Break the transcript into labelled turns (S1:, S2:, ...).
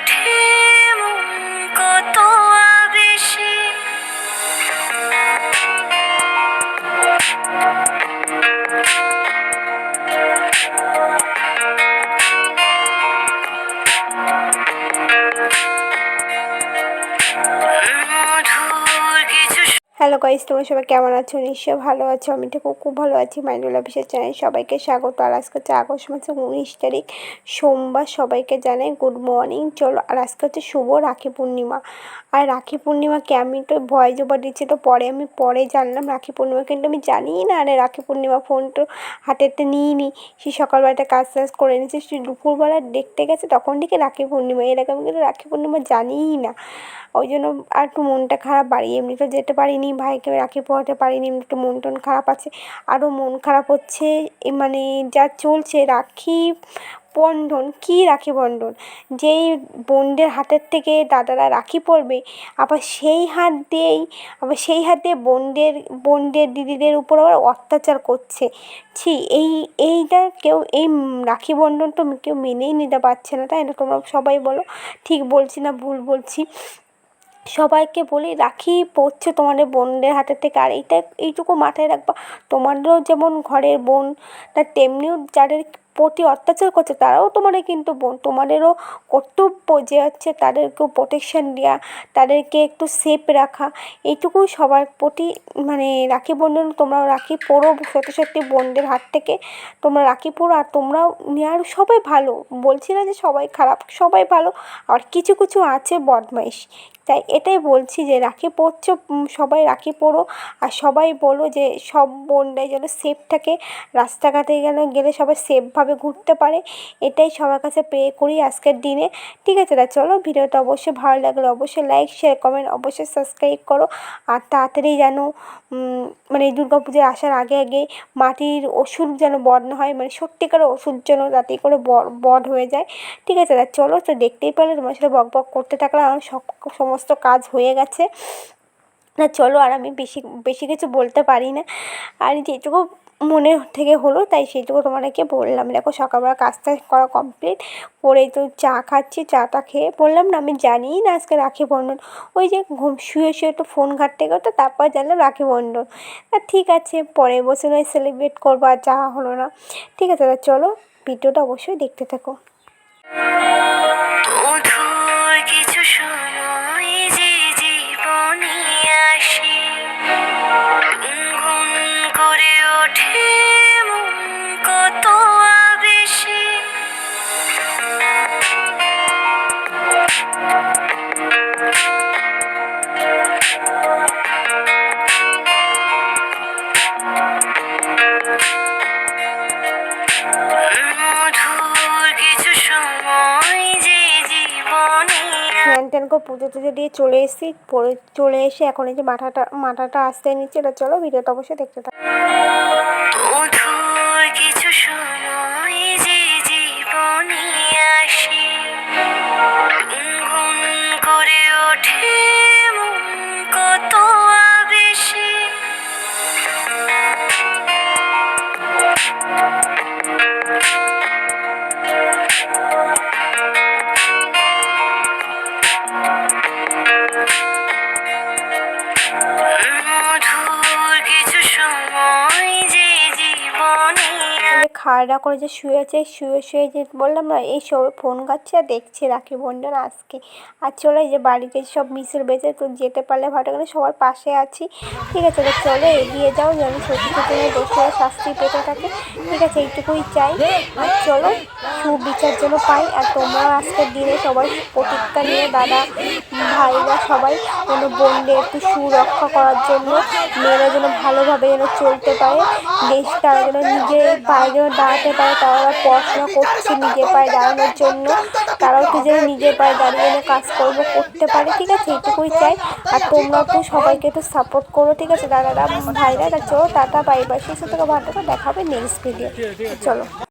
S1: কঠিন hello guys, তোমরা সবাই কেমন আছো? নিশ্চয় ভালো আছো। আমি তো খুব ভালো আছি। মাইনুল অফিসের চ্যানেল সবাইকে স্বাগত। আর আজকে হচ্ছে আগস্ট মাসের উনিশ তারিখ, সোমবার। সবাইকে জানাই গুড মর্নিং। চলো, আর আজকে হচ্ছে শুভ রাখি পূর্ণিমা। আর রাখি পূর্ণিমাকে আমি তো ভয় জোবা দিচ্ছি, তো পরে আমি পরে জানলাম রাখি পূর্ণিমা, কিন্তু আমি জানি না আরে রাখি পূর্ণিমা ফোন তো হাতেতে নিই নি। সে সকালবেলাটা কাজ টাজ করে নিয়েছে সে দুপুরবেলা দেখতে গেছে, তখন থেকে রাখি পূর্ণিমা। এর আগে আমি কিন্তু রাখি পূর্ণিমা জানিই না। ওই জন্য আর একটু মনটা খারাপ, বাড়ি এমনি তো যেতে পারিনি। ভাইকে রাখি পড়াতে পারিনি একটু মন টন খারাপ আছে আরও মন খারাপ হচ্ছে মানে যা চলছে, রাখি বন্ধন, কী রাখি বন্ধন? যেই বোনদের হাতের থেকে দাদারা রাখি পরবে আবার সেই হাত দিয়েই, আবার সেই হাত দিয়ে বোনদের বোনদের দিদিদের উপর আবার অত্যাচার করছে। ছি, এই, এইটা কেউ, এই রাখি বন্ধন তো কেউ মেনেই নিতে পারছে না, তাই না? তোমরা সবাই বলো, ঠিক বলছি না ভুল বলছি? সবাইকে বলি, রাখি, পড়ছে তোমাদের বোনদের হাতের থেকে। আর এইটা, এইটুকু মাথায় রাখবা, তোমাদেরও যেমন ঘরের বোন, তা তেমনিও যাদের প্রতি অত্যাচার করছে, তারাও তোমাদের কিন্তু বোন, তোমাদেরও কর্তব্য যে হচ্ছে তাদেরকেও প্রোটেকশান দেওয়া তাদেরকে একটু সেফ রাখা এইটুকুই সবার প্রতি মানে রাখি বন্ধন, তোমরাও রাখি পরো সত্যি সত্যি বোনদের হাত থেকে, তোমরা রাখি পরো আর তোমরাও নেওয়ার সবাই ভালো, বলছি না যে সবাই খারাপ, সবাই ভালো, আর কিছু কিছু আছে বদমাইশ, তাই এটাই বলছি যে রাখি পরছো সবাই রাখি পরো আর সবাই বলো যে সব বোনরাই যেন সেফ থাকে, রাস্তাঘাটে যেন গেলে সবাই সেফভাবে ঘুরতে পারে। এটাই সবার কাছে প্রে করি আজকের দিনে। ঠিক আছে, তা চলো ভিডিওটা অবশ্যই ভালো লাগলে অবশ্যই লাইক শেয়ার কমেন্ট অবশ্যই সাবস্ক্রাইব করো। আর তাড়াতাড়ি যেন মানে দুর্গা পুজোর আসার আগে আগে মাটির ওষুধ যেন বধ না হয় মানে সত্যিকার ওষুধ যেন তাতে করে বধ হয়ে যায়। ঠিক আছে, তা চলো, তো দেখতেই পেলে তোমার সাথে বক বক করতে থাকলাম। আমার সব সমস্ত কাজ হয়ে গেছে। না চলো, আর আমি বেশি বেশি কিছু বলতে পারি না। আর যেটুকু মনে থেকে হলো, তাই সেইটুকু তোমাদেরকে বললাম। দেখো, সকালবেলা কাজটা করা কমপ্লিট করে তো চা খাচ্ছি, চাটা খেয়ে বললাম না, আমি জানিই না আজকে রাখি বন্ধন। ওই যে ঘুম, শুয়ে শুয়ে একটু ফোন ঘাঁটতে ঘাঁটতে তারপর জানলাম রাখি বন্ধন। তা ঠিক আছে পরে বসে নয় সেলিব্রেট করব আর যাওয়া হলো না। ঠিক আছে, তা চলো, ভিডিওটা অবশ্যই দেখতে থাকো। টান করে পুজো টুজো দিয়ে চলে এসেছি। পরে চলে এসে এখন এই যে মাথাটা মাথাটা আসতে নিচ্ছে এটা চলো ভিডিওটা অবশ্যই দেখতে থাকো।
S2: কিছু যে করে যে
S1: শুয়েছে শুয়ে শুয়ে যে বললাম না, এই সব ফোন ঘাটছে আর দেখছে রাখি বন্ধন আজকে। আর চলো যে বাড়িতে সব মিশের বেঁচে তো যেতে পারলে ভালো করে সবার পাশে আছি। ঠিক আছে, তো চলো এগিয়ে যাও, যেন সত্যি সত্যি দোষরা শাস্তি পেতে থাকে। ঠিক আছে, এইটুকুই চাই। আর চলো, সুবিচার যেন পাই। আর তোমরা আজকের দিনে সবাই প্রতিজ্ঞা নিয়ে দাদা ভাইরা সবাই যেন বোনদের একটু সুরক্ষা করার জন্য, মেয়েরা যেন ভালোভাবে যেন চলতে পারে, দেশটা যেন নিজের পায়ে যেন দাঁড়াতে পারে, তারা পড়াশোনা করছে নিজের পায়ে দাঁড়ানোর জন্য, তারাও তো যেন নিজের পায়ে দাঁড়িয়ে যেন কাজকর্ম করতে পারে, ঠিক আছে? এইটুকুই চাই। আর তোমরা তো সবাইকে একটু সাপোর্ট করো, ঠিক আছে? দাদারা ভাইরা, চলো, টাটা বাই বাই সেই সাথে ভালো দেখাবে নেক্সট ভিডিও চলো।